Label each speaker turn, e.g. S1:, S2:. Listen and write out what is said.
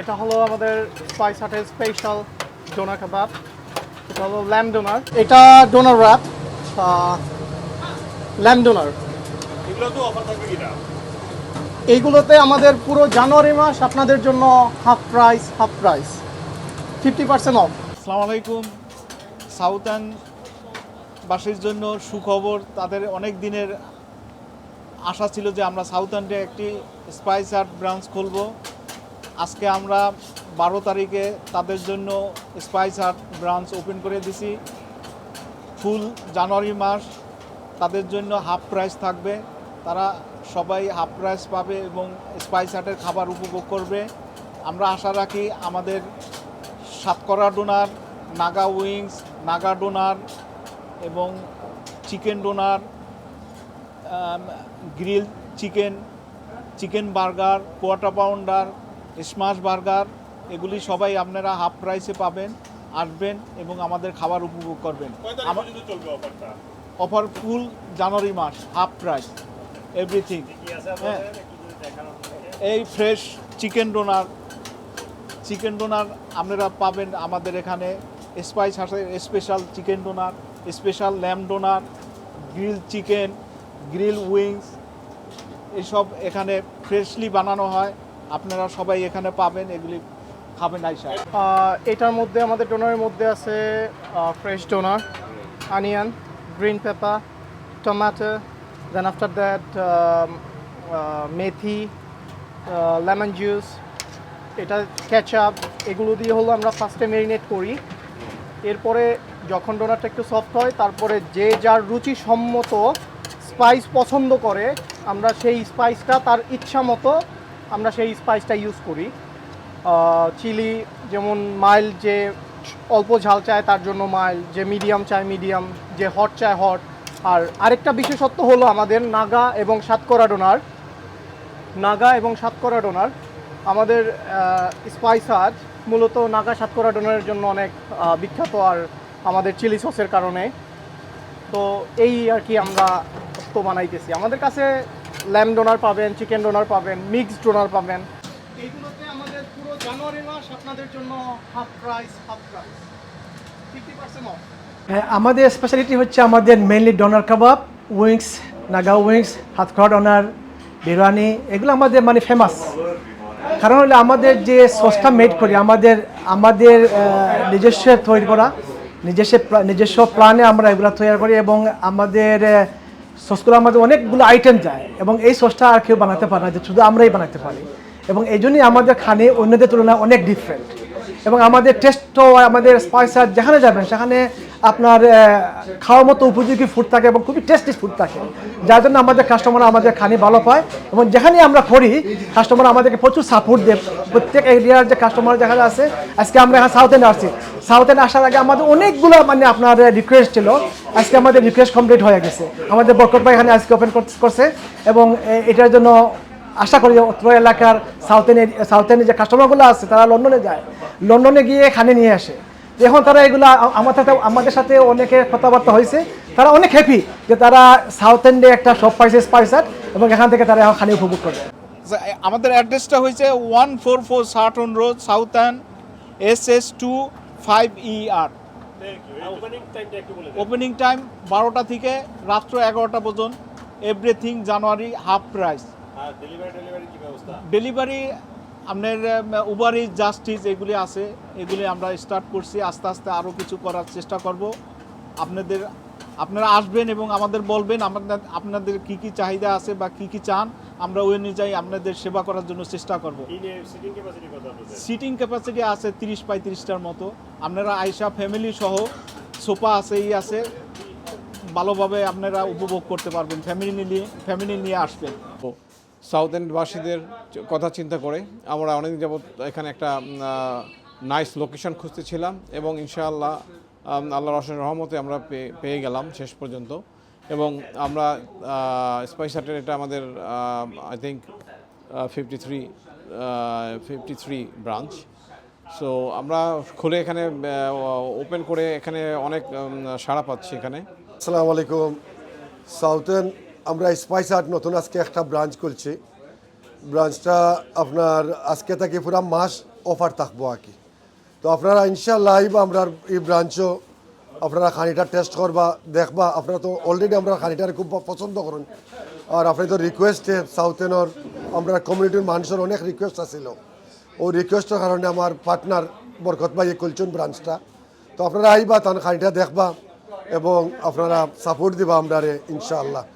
S1: এটা হলো আমাদের স্পাইস হাটের স্পেশাল ডোনার কাবাব এটা হলো ল্যাম ডোনার এটা ডোনার র্যাপ ল্যাম ডোনার এইগুলোতে আমাদের পুরো জানুয়ারি মাস আপনাদের জন্য half price half price fifty percent off
S2: আসসালামু আলাইকুম। সাউথার্ন বাসীর জন্য সুখবর তাদের অনেক দিনের আশা ছিল যে আমরা সাউথার্নে একটি স্পাইস আর্ট ব্রাঞ্চ খুলব। আজকে আমরা বারো তারিখে তাদের জন্য স্পাইস আর্ট ব্রাঞ্চ ওপেন করে দিছি। ফুল জানুয়ারি মাস, তাদের জন্য হাফ প্রাইস থাকবে। তারা সবাই হাফ প্রাইস পাবে এবং স্পাইস আর্টের খাবার উপভোগ করবে। আমরা আশা রাখি আমাদের সাতকরা doner, Naga wings, Naga doner এবং chicken doner grill chicken chicken burger, quarter pounder smash burger এগুলি সবাই আপনারা হাফ প্রাইসে পাবেন আসবেন এবং আমাদের খাবার উপভোগ করবেন। অফার ফুল জানুয়ারি মাস হাফ প্রাইস এভরিথিং হ্যাঁ। এই fresh chicken doner chicken doner আপনারা পাবেন আমাদের এখানে। স্পাইস হাঁসের special chicken doner special lamb doner grill chicken grill wings এসব এখানে ফ্রেশলি বানানো হয়। আপনারা সবাই এখানে পাবেন, এগুলি খাবেন আইসা।
S1: এটার মধ্যে, আমাদের ডোনারের মধ্যে আছে fresh doner onion green pepper tomato then after that methi lemon juice এটা ক্যাচআপ এগুলো দিয়ে হলো আমরা ফার্স্টে মেরিনেট করি। এরপরে যখন ডোনারটা একটু সফট হয়, তারপরে যে যার রুচি সম্মত স্পাইস পছন্দ করে, আমরা সেই স্পাইসটা তার ইচ্ছা মতো আমরা সেই স্পাইসটা ইউজ করি। চিলি যেমন মাইল যে অল্প ঝাল চায় তার জন্য মাইল যে মিডিয়াম চায় মিডিয়াম যে হট চায় হট আর আরেকটা বিশেষত্ব হলো আমাদের নাগা এবং সাতকরা ডোনার নাগা এবং সাতকরা ডোনার আমাদের স্পাইস আজ মূলত নাগা সাতকরা ডোনারের জন্য অনেক বিখ্যাত আর আমাদের চিলি সসের কারণে। তো এই আর কি আমরা তো বানাইতেছি। আমাদের কাছে ল্যাম ডোনার পাবেন চিকেন ডোনার পাবেন মিক্সড ডোনার পাবেন। এইগুলোতে আমাদের পুরো জানুয়ারি মাস আপনাদের জন্য half price half price fifty percent off
S3: হ্যাঁ, আমাদের স্পেশালিটি হচ্ছে আমাদের মেইনলি ডোনার কাবাব উইংস নাগা উইংস হাতখড়া ডোনার বিরিয়ানি এগুলো আমাদের মানে ফেমাস কারণ হলো আমাদের যে সসটা মেড করি আমাদের আমাদের নিজস্ব তৈরি করা নিজস্ব নিজস্ব প্ল্যানে আমরা এগুলো তৈরি করি এবং আমাদের সসগুলো আমাদের অনেকগুলো আইটেম যায় এবং এই সসটা আর কেউ বানাতে পারে না, যে শুধু আমরাই বানাতে পারি। এবং এই জন্যই আমাদের খানে অন্যদের তুলনায় অনেক ডিফারেন্ট এবং আমাদের টেস্টও আমাদের স্পাইসার যেখানে যাবেন, সেখানে আপনার খাওয়ার মতো উপযোগী ফুড থাকে এবং খুবই টেস্টি ফুড থাকে। যার জন্য আমাদের কাস্টমার আমাদের খানি ভালো পায়। এবং যেখানেই আমরা করি কাস্টমার আমাদেরকে প্রচুর সাপোর্ট দেয়। প্রত্যেক এরিয়ার যে কাস্টমার যেখানে আছে আজকে আমরা এখানে সাউথ এন্ড আসছি। সাউথ এন্ড আসার আগে আমাদের অনেকগুলো মানে আপনার রিকোয়েস্ট ছিল। আজকে আমাদের রিকোয়েস্ট কমপ্লিট হয়ে গেছে। আমাদের বরকত ভাই এখানে আজকে ওপেন করছে এবং এটার জন্য আশা করি অত্র এলাকার সাউথেন সাউথেন যে কাস্টমারগুলো আছে, তারা লন্ডনে যায়। লন্ডনে গিয়ে এখানে নিয়ে আসে। এখন তারা এগুলো আমার সাথে আমাদের সাথে অনেকে কথাবার্তা হয়েছে। তারা অনেক হ্যাপি যে তারা সাউথ এন্ডে একটা শপ পাইছে স্পাইসার এবং এখান থেকে তারা এখন খানি উপভোগ করবে
S2: আমাদের অ্যাড্রেসটা হয়েছে one four four Sutton road southern S S two five E R
S4: opening
S2: time বারোটা থেকে রাত্র এগারোটা পর্যন্ত everything January half price
S4: delivery
S2: আপনার উবার ইজ জাস্টিস এগুলি আছে। এগুলি আমরা স্টার্ট করছি। আস্তে আস্তে আরও কিছু করার চেষ্টা করব। আপনাদের আপনারা আসবেন এবং আমাদের বলবেন আমাদের আপনাদের কি কি চাহিদা আছে বা কি কি চান। আমরা ওই অনুযায়ী আপনাদের সেবা করার জন্য চেষ্টা করব।
S4: সিটিং ক্যাপাসিটি কত আপনাদের?
S2: সিটিং ক্যাপাসিটি আছে তিরিশ পঁয়ত্রিশটার মতো। আপনারা আয়সা ফ্যামিলি সহ সোফা আছে ই আছে ভালোভাবে আপনারা উপভোগ করতে পারবেন ফ্যামিলি নিয়ে ফ্যামিলি নিয়ে আসবেন।
S5: সাউথ এন্ডবাসীদের কথা চিন্তা করে আমরা অনেকদিন যাবৎ এখানে একটা নাইস লোকেশন খুঁজতেছিলাম এবং ইনশাআল্লাহ আল্লাহ আল্লাহর রহমতে আমরা পেয়ে- পেয়ে গেলাম শেষ পর্যন্ত। এবং আমরা স্পাইস হাটের এটা আমাদের I think fifty three fifty three branch so আমরা খুলে এখানে ওপেন করে এখানে অনেক সাড়া পাচ্ছি এখানে।
S6: আসসালামু আলাইকুম। সাউথেন, আমরা স্পাইস আর্ট নতুন আজকে একটা ব্রাঞ্চ খুলছি। ব্রাঞ্চটা আপনার আজকে থেকে পুরা মাস অফার থাকব আর কি। তো আপনারা ইনশাল্লাহ আমরা এই ব্রাঞ্চও আপনারা খানিটা টেস্ট করবা, দেখবা। আপনারা তো অলরেডি আমরা খানিটার খুব পছন্দ করেন। আর আপনি তো রিকোয়েস্টে সাউথেনর আমরা কমিউনিটির মানুষের অনেক রিকোয়েস্ট আসিল ওই রিকোয়েস্টের কারণে আমার পার্টনার বরকত ভাই কুলচুন ব্রাঞ্চটা তো আপনারা আইবা তখন খানিটা দেখবা এবং আপনারা সাপোর্ট দিবা আমরা ইনশাআল্লাহ।